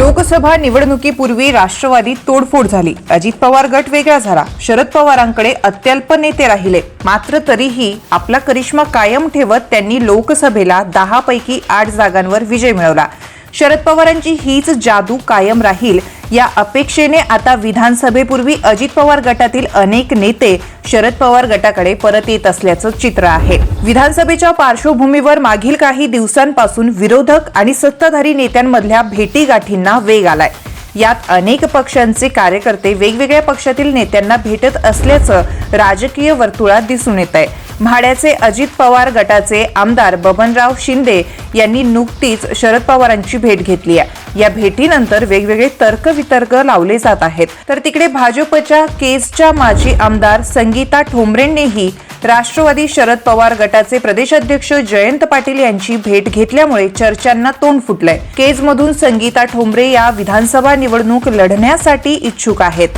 लोकसभा निवडणुकीपूर्वी राष्ट्रवादी तोडफोड झाली. अजित पवार गट वेगळा झाला. शरद पवारांकडे अत्यल्प नेते राहिले. मात्र तरीही आपला करिश्मा कायम ठेवत त्यांनी लोकसभेला दहा पैकी आठ जागांवर विजय मिळवला. शरद पवारांची हीच जादू कायम राहील या अपेक्षेने आता विधानसभेपूर्वी अजित पवार गटातील अनेक नेते शरद पवार गटाकडे परत येत असल्याचं चित्र आहे. विधानसभेच्या पार्श्वभूमीवर मागील काही दिवसांपासून विरोधक आणि सत्ताधारी नेत्यांमधल्या भेटीगाठींना वेग आलाय. यात अनेक पक्षांचे कार्यकर्ते वेगवेगळ्या पक्षातील नेत्यांना भेटत असल्याचं राजकीय वर्तुळात दिसून येत आहे म्हाड्याचे अजित पवार गटाचे आमदार बबनराव शिंदे यांनी नुकतीच शरद पवारांची भेट घेतली आहे. या भेटीनंतर वेगवेगळे तर्कवितर्क लावले जात आहेत. तर तिकडे भाजपच्या केजच्या माजी आमदार संगीता ठोंबरेंनीही राष्ट्रवादी शरद पवार गटाचे प्रदेशाध्यक्ष जयंत पाटील यांची भेट घेतल्यामुळे चर्चांना तोंड फुटलंय. केजमधून संगीता ठोंबरे या विधानसभा निवडणूक लढण्यासाठी इच्छुक आहेत.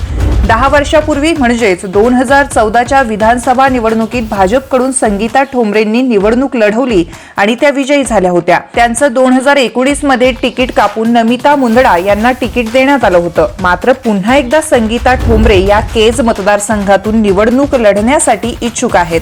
दहा वर्षापूर्वी म्हणजेच दोन हजार चौदाच्या विधानसभा निवडणुकीत भाजपकडून संगीता ठोंबरेंनी निवडणूक लढवली आणि त्या विजयी झाल्या होत्या. त्यांचं दोन हजार एकोणीसमध्ये तिकीट कापून नमिता मुंदडा यांना तिकीट देण्यात आलं होतं. मात्र पुन्हा एकदा संगीता ठोंबरे या केज मतदारसंघातून निवडणूक लढण्यासाठी इच्छुक आहेत.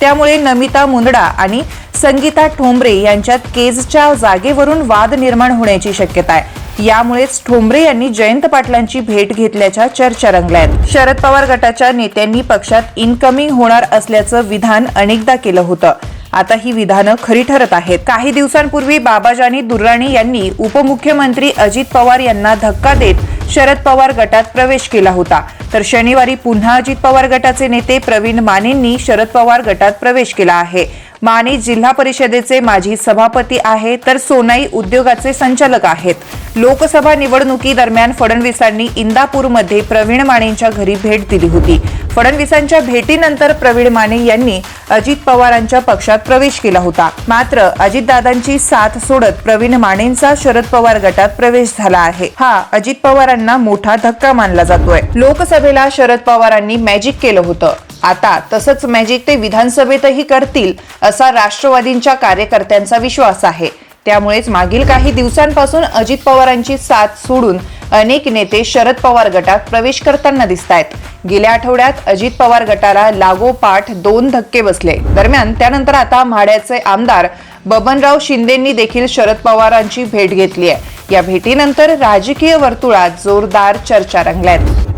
त्यामुळे नमिता मुंदडा आणि संगीता ठोंबरे यांच्यात केजच्या जागेवरून वाद निर्माण होण्याची शक्यता आहे. यामुळेच ठोंबरे यांनी जयंत पाटलांची भेट घेतल्याच्या चर्चा रंगल्या आहेत शरद पवार गटाच्या नेत्यांनी पक्षात इनकमिंग होणार असल्याचं विधान अनेकदा केलं होतं. आता ही विधानं खरी ठरत आहेत. काही दिवसांपूर्वी बाबाजानी दुर्राणी यांनी उपमुख्यमंत्री अजित पवार यांना धक्का देत शरद पवार गटात प्रवेश केला होता. तर शनिवारी पुन्हा अजित पवार गटाचे नेते प्रवीण मानेंनी शरद पवार गटात प्रवेश केला आहे. माने जिल्हा परिषदेचे माजी सभापती आहे तर सोनाई उद्योगाचे संचालक आहेत. लोकसभा निवडणुकीदरम्यान फडणवीसांनी इंदापूरमध्ये प्रवीण मानेंच्या घरी भेट दिली होती. फडणवीसांच्या भेटीनंतर प्रवीण माने यांनी अजित पवारांच्या पक्षात प्रवेश केला होता. मात्र अजितदादांची साथ सोडत प्रवीण मानेंचा शरद पवार गटात प्रवेश झाला आहे. हा अजित पवारांना मोठा धक्का मानला जातोय. लोकसभेला शरद पवारांनी मॅजिक केलं होतं. आता तसंच मॅजिक ते विधानसभेतही करतील असा राष्ट्रवादींच्या कार्यकर्त्यांचा विश्वास आहे. त्यामुळेच मागील काही दिवसांपासून अजित पवारांची साथ सोडून अनेक नेते शरद पवार गटात प्रवेश करताना दिसत आहेत गेल्या आठवड्यात अजित पवार गटाला लागोपाठ दोन धक्के बसले. दरम्यान त्यानंतर आता म्हाड्याचे आमदार बबनराव शिंदेंनी देखील शरद पवारांची भेट घेतली आहे या भेटीनंतर राजकीय वर्तुळात जोरदार चर्चा रंगल्या आहेत